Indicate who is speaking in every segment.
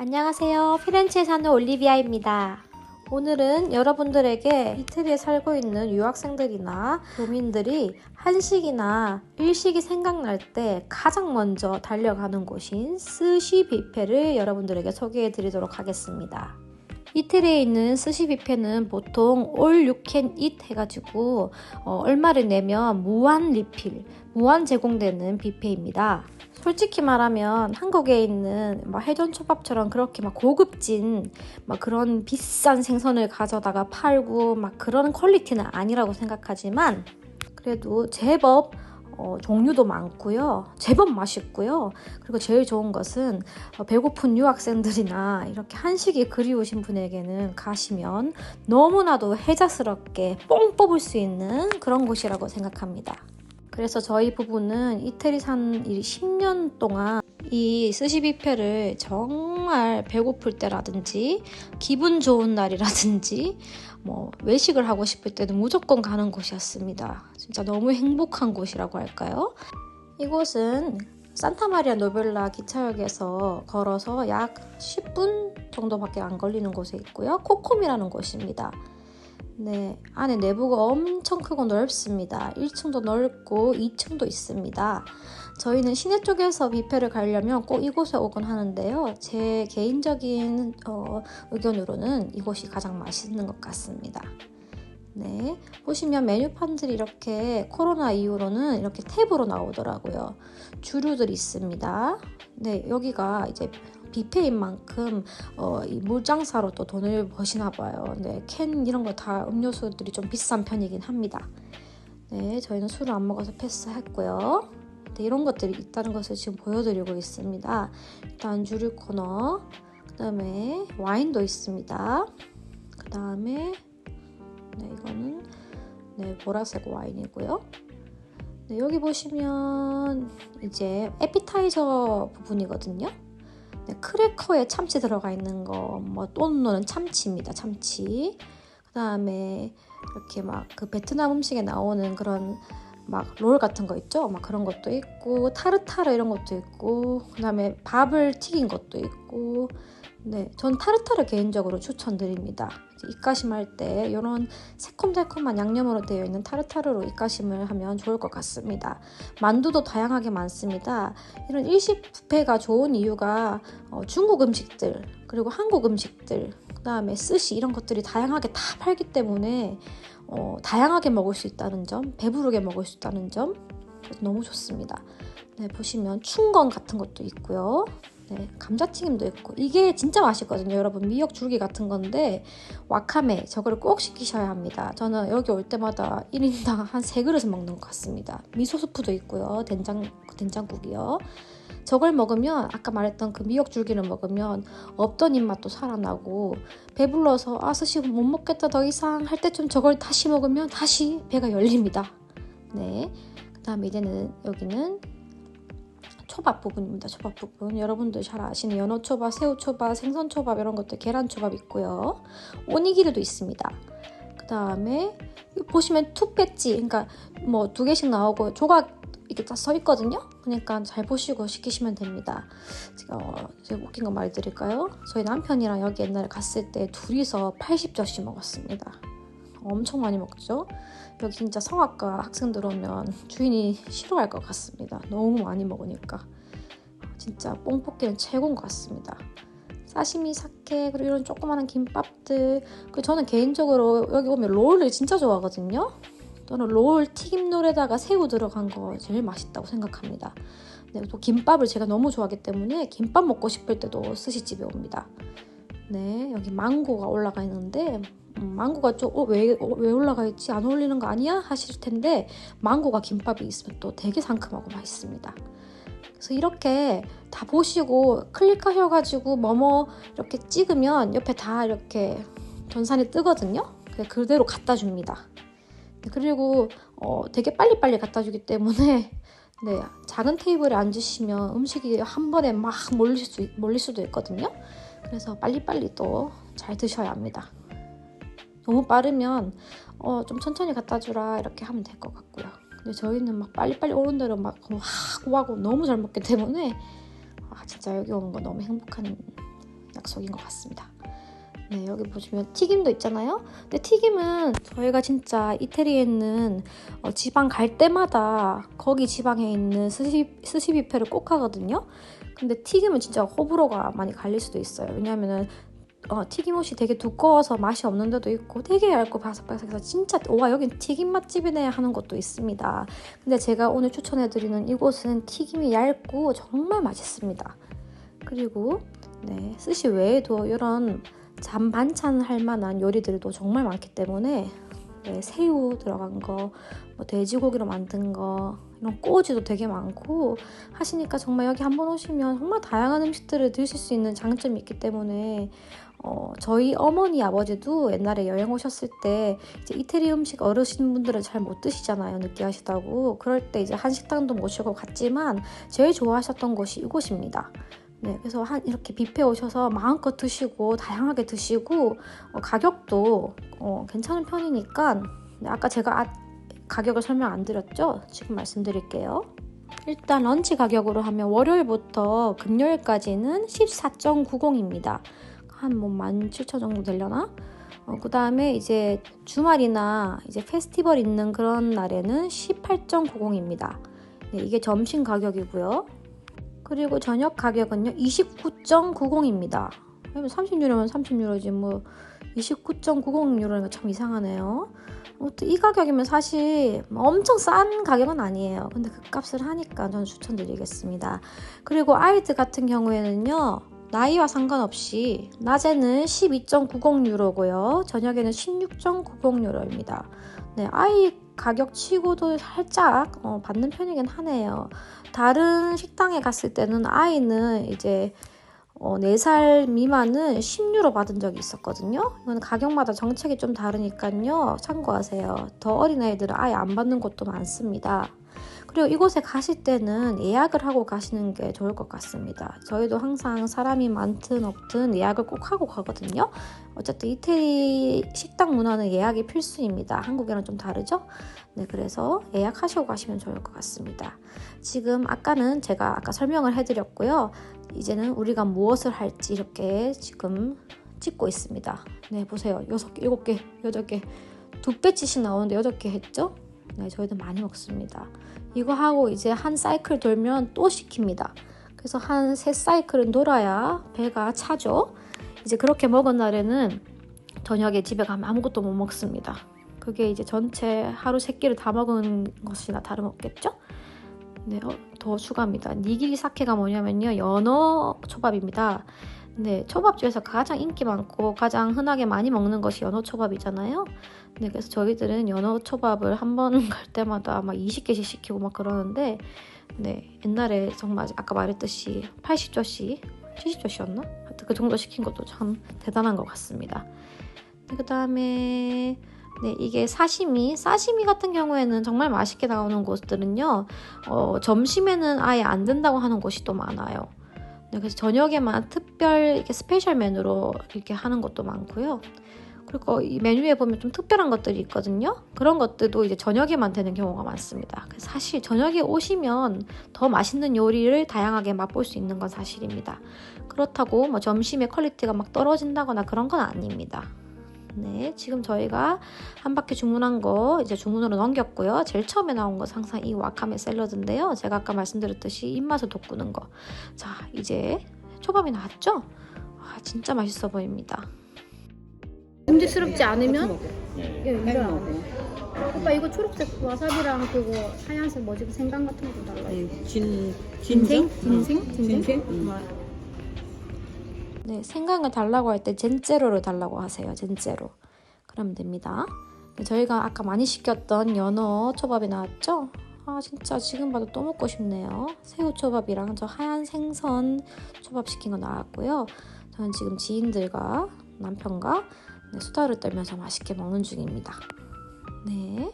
Speaker 1: 안녕하세요. 피렌체에 사는 올리비아입니다. 오늘은 여러분들에게 이태리에 살고 있는 유학생들이나 교민들이 한식이나 일식이 생각날 때 가장 먼저 달려가는 곳인 스시 뷔페를 여러분들에게 소개해 드리도록 하겠습니다. 이태리에 있는 스시 뷔페는 보통 all you can eat 해가지고 어, 얼마를 내면 무한 리필, 무한 제공되는 뷔페입니다. 솔직히 말하면 한국에 있는 막 해전 초밥처럼 그렇게 막 고급진 막 그런 비싼 생선을 가져다가 팔고 막 그런 퀄리티는 아니라고 생각하지만 그래도 제법 어, 종류도 많고요. 제법 맛있고요. 그리고 제일 좋은 것은 어, 배고픈 유학생들이나 이렇게 한식이 그리우신 분에게는 가시면 너무나도 혜자스럽게 뽕 뽑을 수 있는 그런 곳이라고 생각합니다. 그래서 저희 부부는 이태리 산 10년 동안 이 스시 뷔페를 정말 배고플 때라든지 기분 좋은 날이라든지 뭐 외식을 하고 싶을 때는 무조건 가는 곳이었습니다. 진짜 너무 행복한 곳이라고 할까요? 이곳은 산타마리아 노벨라 기차역에서 걸어서 약 10분 정도밖에 안 걸리는 곳에 있고요. 코콤이라는 곳입니다. 네, 안에 내부가 엄청 크고 넓습니다. 1층도 넓고 2층도 있습니다. 저희는 시내 쪽에서 뷔페를 가려면 꼭 이곳에 오곤 하는데요. 제 개인적인 어, 의견으로는 이곳이 가장 맛있는 것 같습니다. 네, 보시면 메뉴판들이 이렇게 코로나 이후로는 이렇게 탭으로 나오더라고요. 주류들이 있습니다. 네, 여기가 이제 뷔페인 만큼 어, 이 물장사로 또 돈을 버시나 봐요. 네, 캔 이런 거 다 음료수들이 좀 비싼 편이긴 합니다. 네, 저희는 술을 안 먹어서 패스했고요. 네, 이런 것들이 있다는 것을 지금 보여드리고 있습니다. 일단 주류 코너, 그 다음에 와인도 있습니다. 그 다음에 네, 이거는 네, 보라색 와인이고요. 네, 여기 보시면 이제 에피타이저 부분이거든요. 네, 크래커에 참치 들어가 있는 거, 뭐 또는 참치입니다. 참치. 그 다음에 이렇게 막 그 베트남 음식에 나오는 그런 막 롤 같은 거 있죠? 막 그런 것도 있고 타르타르 이런 것도 있고 그 다음에 밥을 튀긴 것도 있고 네, 전 타르타르 개인적으로 추천드립니다. 입가심할 때 이런 새콤달콤한 양념으로 되어 있는 타르타르로 입가심을 하면 좋을 것 같습니다. 만두도 다양하게 많습니다. 이런 일식 뷔페가 좋은 이유가 어, 중국 음식들 그리고 한국 음식들 그 다음에 스시 이런 것들이 다양하게 다 팔기 때문에 어, 다양하게 먹을 수 있다는 점, 배부르게 먹을 수 있다는 점 너무 좋습니다. 네, 보시면 충건 같은 것도 있고요. 네, 감자튀김도 있고. 이게 진짜 맛있거든요 여러분. 미역 줄기 같은 건데 와카메 저거를 꼭 시키셔야 합니다. 저는 여기 올 때마다 1인당 한 3그릇을 먹는 것 같습니다. 미소 스프도 있고요 된장, 된장국이요. 저걸 먹으면 아까 말했던 그 미역 줄기를 먹으면 없던 입맛도 살아나고 배불러서 아 스시 못 먹겠다 더 이상 할 때쯤 저걸 다시 먹으면 다시 배가 열립니다. 네 그 다음에 이제는 여기는 초밥 부분입니다. 초밥 부분. 여러분들 잘 아시는 연어 초밥, 새우 초밥, 생선 초밥 이런 것들 계란 초밥 있고요. 오니기리도 있습니다. 그 다음에 보시면 투배지 그러니까 뭐 두 개씩 나오고 조각 이렇게 다 써 있거든요. 그러니까 잘 보시고 시키시면 됩니다. 제가, 어, 제가 웃긴 거 말드릴까요? 저희 남편이랑 여기 옛날에 갔을 때 둘이서 80접시 먹었습니다. 엄청 많이 먹죠. 여기 진짜 성악가 학생들 오면 주인이 싫어할 것 같습니다. 너무 많이 먹으니까. 진짜 뽕 뽑기는 최고인 것 같습니다. 사시미, 사케, 그리고 이런 조그마한 김밥들. 그 저는 개인적으로 여기 오면 롤을 진짜 좋아하거든요. 저는 롤 튀김롤에다가 새우 들어간 거 제일 맛있다고 생각합니다. 네, 또 김밥을 제가 너무 좋아하기 때문에 김밥 먹고 싶을 때도 스시집에 옵니다. 네, 여기 망고가 올라가 있는데 음, 망고가 좀왜 어, 왜 올라가 있지 안 어울리는 거 아니야 하실 텐데 망고가 김밥이 있으면 또 되게 상큼하고 맛있습니다. 그래서 이렇게 다 보시고 클릭하셔가지고 뭐뭐 이렇게 찍으면 옆에 다 이렇게 전산이 뜨거든요. 그대로 갖다 줍니다. 그리고 어, 되게 빨리빨리 갖다 주기 때문에 네, 작은 테이블에 앉으시면 음식이 한 번에 막 몰릴, 수, 몰릴 수도 있거든요. 그래서 빨리빨리 또 잘 드셔야 합니다. 너무 빠르면 어, 좀 천천히 갖다 주라 이렇게 하면 될 것 같고요. 근데 저희는 막 빨리빨리 오는 대로 막 하고 하고 너무 잘 먹기 때문에 아, 진짜 여기 오는 거 너무 행복한 약속인 것 같습니다. 네, 여기 보시면 튀김도 있잖아요. 근데 튀김은 저희가 진짜 이태리에 있는 어, 지방 갈 때마다 거기 지방에 있는 스시, 스시 뷔페를 꼭 하거든요. 근데 튀김은 진짜 호불호가 많이 갈릴 수도 있어요. 왜냐하면은 어, 튀김옷이 되게 두꺼워서 맛이 없는 데도 있고 되게 얇고 바삭바삭해서 진짜 와 여긴 튀김 맛집이네 하는 곳도 있습니다. 근데 제가 오늘 추천해드리는 이곳은 튀김이 얇고 정말 맛있습니다. 그리고 네, 스시 외에도 이런 잠 반찬 할 만한 요리들도 정말 많기 때문에 네, 새우 들어간 거, 뭐 돼지고기로 만든 거 이런 꼬지도 되게 많고 하시니까 정말 여기 한번 오시면 정말 다양한 음식들을 드실 수 있는 장점이 있기 때문에 어, 저희 어머니 아버지도 옛날에 여행 오셨을 때 이제 이태리 음식 어르신분들은 잘 못 드시잖아요 느끼하시다고 그럴 때 이제 한식당도 모시고 갔지만 제일 좋아하셨던 곳이 이곳입니다. 네, 그래서 한 이렇게 뷔페 오셔서 마음껏 드시고 다양하게 드시고 어, 가격도 어, 괜찮은 편이니까 네, 아까 제가 아, 가격을 설명 안 드렸죠? 지금 말씀드릴게요. 일단 런치 가격으로 하면 월요일부터 금요일까지는 14.90입니다. 한 뭐 17,000 정도 되려나? 어, 그 다음에 이제 주말이나 이제 페스티벌 있는 그런 날에는 18.90입니다. 네, 이게 점심 가격이고요. 그리고 저녁 가격은요 29.90입니다. 30유로면 30유로지 뭐 29.90유로니까 참 이상하네요. 이 가격이면 사실 뭐 엄청 싼 가격은 아니에요. 근데 그 값을 하니까 저는 추천드리겠습니다. 그리고 아이들 같은 경우에는요. 나이와 상관없이 낮에는 12.90유로고요. 저녁에는 16.90유로입니다. 네, 아이 가격 치고도 살짝 어, 받는 편이긴 하네요. 다른 식당에 갔을 때는 아이는 이제 어, 4살 미만은 10유로 받은 적이 있었거든요. 이건 가격마다 정책이 좀 다르니까요. 참고하세요. 더 어린 아이들은 아예 안 받는 곳도 많습니다. 그리고 이곳에 가실 때는 예약을 하고 가시는 게 좋을 것 같습니다. 저희도 항상 사람이 많든 없든 예약을 꼭 하고 가거든요. 어쨌든 이태리 식당 문화는 예약이 필수입니다. 한국이랑 좀 다르죠? 네, 그래서 예약하시고 가시면 좋을 것 같습니다. 지금 아까는 제가 아까 설명을 해드렸고요. 이제는 우리가 무엇을 할지 이렇게 지금 찍고 있습니다. 네, 보세요. 여섯 개, 일곱 개, 여덟 개, 두 배치씩 나오는데 여덟 개 했죠? 네, 저희도 많이 먹습니다. 이거 하고 이제 한 사이클 돌면 또 시킵니다. 그래서 한 세 사이클은 돌아야 배가 차죠. 이제 그렇게 먹은 날에는 저녁에 집에 가면 아무것도 못 먹습니다. 그게 이제 전체 하루 세 끼를 다 먹은 것이나 다름없겠죠? 네, 어, 더 추가합니다. 니기리 사케가 뭐냐면요. 연어 초밥입니다. 네, 초밥 중에서 가장 인기 많고 가장 흔하게 많이 먹는 것이 연어 초밥이잖아요. 네, 그래서 저희들은 연어 초밥을 한 번 갈 때마다 막 20개씩 시키고 막 그러는데, 네, 옛날에 정말 아까 말했듯이 80조씩, 70조씩이었나? 하여튼 그 정도 시킨 것도 참 대단한 것 같습니다. 네, 그 다음에 네, 이게 사시미. 사시미 같은 경우에는 정말 맛있게 나오는 곳들은요, 어, 점심에는 아예 안 된다고 하는 곳이 또 많아요. 네, 그래서 저녁에만 특별 이렇게 스페셜 메뉴로 이렇게 하는 것도 많고요. 그리고 이 메뉴에 보면 좀 특별한 것들이 있거든요. 그런 것들도 이제 저녁에만 되는 경우가 많습니다. 사실 저녁에 오시면 더 맛있는 요리를 다양하게 맛볼 수 있는 건 사실입니다. 그렇다고 뭐 점심의 퀄리티가 막 떨어진다거나 그런 건 아닙니다. 네, 지금 저희가 한 바퀴 주문한 거 이제 주문으로 넘겼고요. 제일 처음에 나온 건 항상 이 와카메 샐러드인데요. 제가 아까 말씀드렸듯이 입맛을 돋구는 거. 자, 이제 초밥이 나왔죠? 아, 진짜 맛있어 보입니다.
Speaker 2: 음식스럽지 않으면
Speaker 3: 예,
Speaker 2: 예,
Speaker 3: 예.
Speaker 2: 이거 오빠 이거 초록색 와사비랑 그거 하얀색 뭐지 그 생강 같은 거 달라.
Speaker 3: 예, 진
Speaker 2: 진생?
Speaker 3: 진정?
Speaker 2: 진생?
Speaker 3: 응.
Speaker 2: 진생?
Speaker 3: 진생? 응.
Speaker 2: 어.
Speaker 1: 네, 생강을 달라고 할 때 젠제로를 달라고 하세요. 젠제로. 그러면 됩니다. 네, 저희가 아까 많이 시켰던 연어 초밥이 나왔죠? 아 진짜 지금 봐도 또 먹고 싶네요. 새우 초밥이랑 저 하얀 생선 초밥 시킨 거 나왔고요. 저는 지금 지인들과 남편과 네, 수다를 떨면서 맛있게 먹는 중입니다. 네.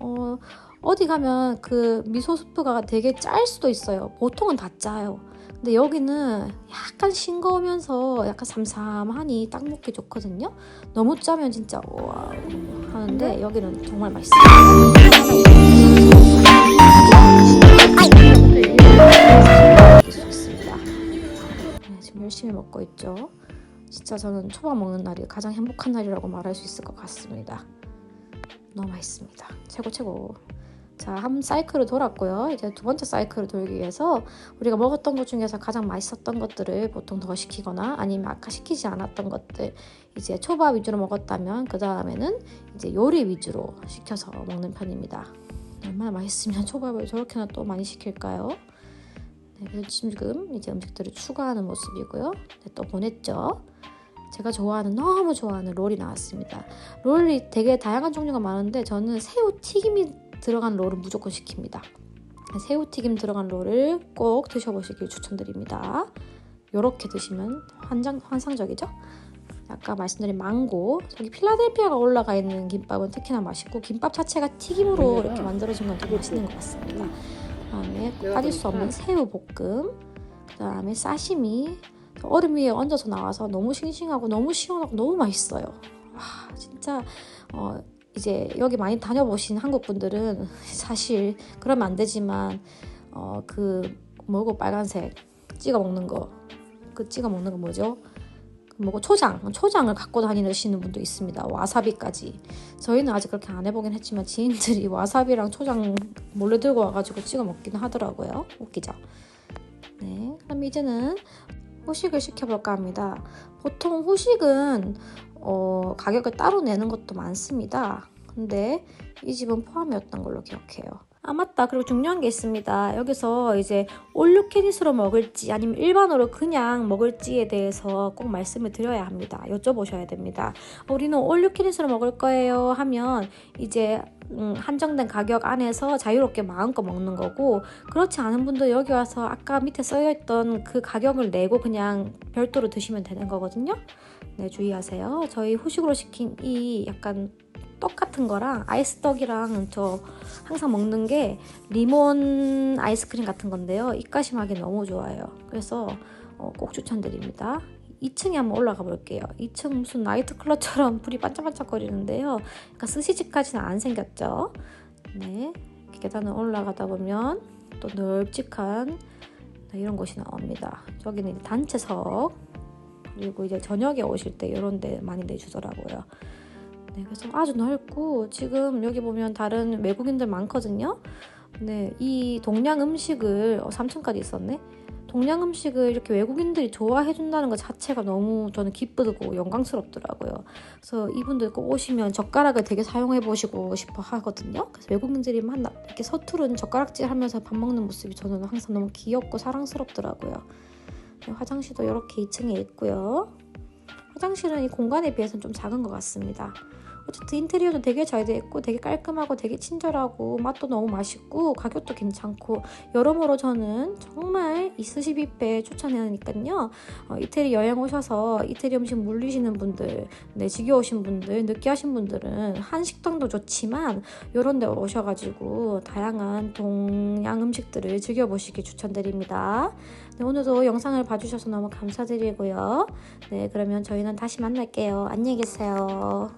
Speaker 1: 어, 어디 가면 그 미소 스프가 되게 짤 수도 있어요. 보통은 다 짜요. 근데 여기는 약간 싱거우면서 약간 삼삼하니 딱 먹기 좋거든요. 너무 짜면 진짜 와 하는데 여기는 정말 맛있어요. 좋습니다. 네, 지금 열심히 먹고 있죠. 진짜 저는 초밥 먹는 날이 가장 행복한 날이라고 말할 수 있을 것 같습니다. 너무 맛있습니다. 최고 최고. 자, 한 사이클을 돌았고요. 이제 두 번째 사이클을 돌기 위해서 우리가 먹었던 것 중에서 가장 맛있었던 것들을 보통 더 시키거나 아니면 아까 시키지 않았던 것들 이제 초밥 위주로 먹었다면 그 다음에는 이제 요리 위주로 시켜서 먹는 편입니다. 얼마나 맛있으면 초밥을 저렇게나 또 많이 시킬까요? 네, 그래서 지금 이제 음식들을 추가하는 모습이고요. 네, 또 보냈죠. 제가 좋아하는 너무 좋아하는 롤이 나왔습니다. 롤이 되게 다양한 종류가 많은데 저는 새우 튀김이 들어간 롤을 무조건 시킵니다. 새우 튀김 들어간 롤을 꼭 드셔보시길 추천드립니다. 이렇게 드시면 환장, 환상적이죠? 아까 말씀드린 망고, 저기 필라델피아가 올라가 있는 김밥은 특히나 맛있고 김밥 자체가 튀김으로 이렇게 만들어진 건 되게 맛있는 것 같습니다. 그다음에 빠질 수 없는 새우 볶음, 그다음에 사시미, 얼음 위에 얹어서 나와서 너무 싱싱하고 너무 시원하고 너무 맛있어요. 와 진짜 어, 이제 여기 많이 다녀보신 한국 분들은 사실 그러면 안 되지만 어, 그 뭐고 빨간색 찍어 먹는 거 그 찍어 먹는 거 뭐죠? 그 뭐고 초장 초장을 갖고 다니시는 분도 있습니다. 와사비까지 저희는 아직 그렇게 안 해보긴 했지만 지인들이 와사비랑 초장 몰래 들고 와가지고 찍어 먹긴 하더라고요. 웃기죠? 네, 그럼 이제는 후식을 시켜볼까 합니다. 보통 후식은 어, 가격을 따로 내는 것도 많습니다. 근데 이 집은 포함이었던 걸로 기억해요. 아 맞다. 그리고 중요한 게 있습니다. 여기서 이제 올류캐닛으로 먹을지 아니면 일반으로 그냥 먹을지에 대해서 꼭 말씀을 드려야 합니다. 여쭤보셔야 됩니다. 우리는 올류캐닛으로 먹을 거예요 하면 이제 음, 한정된 가격 안에서 자유롭게 마음껏 먹는 거고 그렇지 않은 분들 여기 와서 아까 밑에 써있던 그 가격을 내고 그냥 별도로 드시면 되는 거거든요 네 주의하세요 저희 후식으로 시킨 이 약간 떡 같은 거랑 아이스떡이랑 저 항상 먹는 게 리몬 아이스크림 같은 건데요. 입가심하기 너무 좋아요. 그래서 어, 꼭 추천드립니다. 2층에 한번 올라가 볼게요. 2층 무슨 나이트클럽처럼 불이 반짝반짝거리는데요. 그러니까 스시집까지는 안 생겼죠. 네, 계단을 올라가다 보면 또 널찍한 네, 이런 곳이 나옵니다. 저기는 단체석 그리고 이제 저녁에 오실 때 이런 데 많이 내주더라고요. 네, 그래서 아주 넓고 지금 여기 보면 다른 외국인들 많거든요. 네, 이 동양 음식을 어, 3층까지 있었네. 동양 음식을 이렇게 외국인들이 좋아해 준다는 것 자체가 너무 저는 기쁘고 영광스럽더라고요. 그래서 이분들 꼭 오시면 젓가락을 되게 사용해 보시고 싶어 하거든요. 그래서 외국인들이 만 이렇게 서투른 젓가락질 하면서 밥 먹는 모습이 저는 항상 너무 귀엽고 사랑스럽더라고요. 네, 화장실도 이렇게 2층에 있고요. 화장실은 이 공간에 비해서는 좀 작은 것 같습니다. 어쨌든 인테리어도 되게 잘 되어 있고 되게 깔끔하고 되게 친절하고 맛도 너무 맛있고 가격도 괜찮고 여러모로 저는 정말 이 스시 뷔페 추천하니까요. 어, 이태리 여행 오셔서 이태리 음식 물리시는 분들 네, 지겨우신 분들 느끼하신 분들은 한식당도 좋지만 이런 데 오셔가지고 다양한 동양 음식들을 즐겨보시기 추천드립니다. 네, 오늘도 영상을 봐주셔서 너무 감사드리고요. 네 그러면 저희는 다시 만날게요. 안녕히 계세요